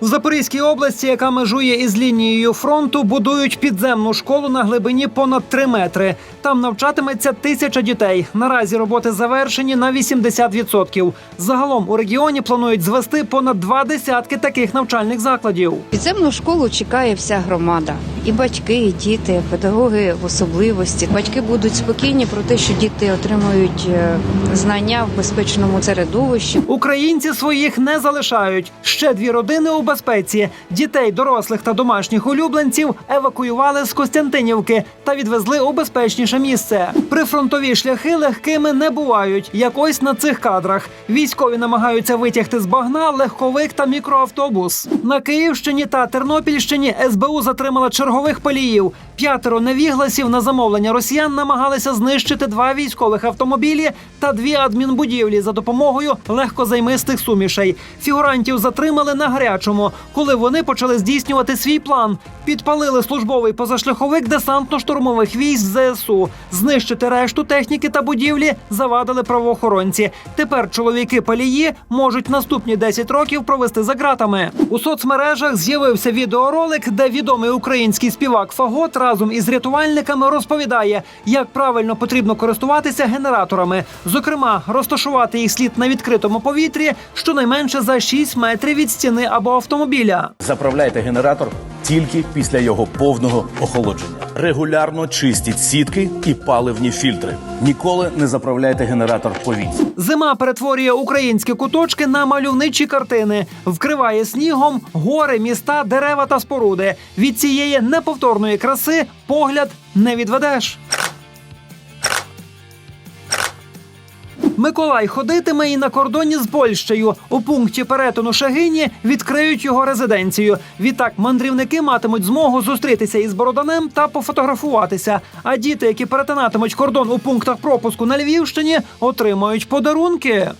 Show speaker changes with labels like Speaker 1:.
Speaker 1: В Запорізькій області, яка межує із лінією фронту, будують підземну школу на глибині понад 3 метри. Там навчатиметься тисяча дітей. Наразі роботи завершені на 80%. Загалом у регіоні планують звести понад два десятки таких навчальних закладів.
Speaker 2: Підземну школу чекає вся громада. І батьки, і діти, педагоги в особливості. Батьки будуть спокійні про те, що діти отримують е, знання в безпечному середовищі.
Speaker 1: Українці своїх не залишають. Ще дві родини у безпеці. Дітей, дорослих та домашніх улюбленців евакуювали з Костянтинівки та відвезли у безпечніше місце. Прифронтові шляхи легкими не бувають, як ось на цих кадрах. Військові намагаються витягти з багна легковик та мікроавтобус. На Київщині та Тернопільщині СБУ затримала чергових паліїв. П'ятеро невігласів на замовлення росіян намагалися знищити два військових автомобілі та дві адмінбудівлі за допомогою легкозаймистих сумішей. Фігурантів затримали на гарячому, коли вони почали здійснювати свій план. Підпалили службовий позашляховик десантно-штурмових військ ЗСУ. Знищити решту техніки та будівлі завадили правоохоронці. Тепер чоловіки палії можуть наступні 10 років провести за ґратами. У соцмережах з'явився відеоролик, де відомий український співак Фагот разом із рятувальниками розповідає, як правильно потрібно користуватися генераторами. Зокрема, розташувати їх слід на відкритому повітрі щонайменше за 6 метрів від стіни або автомобіля.
Speaker 3: Заправляйте генератор тільки після його повного охолодження. Регулярно чистіть сітки і паливні фільтри. Ніколи не заправляйте генератор повітря.
Speaker 1: Зима перетворює українські куточки на мальовничі картини, вкриває снігом гори, міста, дерева та споруди. Від цієї неповторної краси погляд не відведеш. Миколай ходитиме і на кордоні з Польщею. У пункті перетину Шагині відкриють його резиденцію. Відтак мандрівники матимуть змогу зустрітися із Бороданем та пофотографуватися. А діти, які перетинатимуть кордон у пунктах пропуску на Львівщині, отримають подарунки.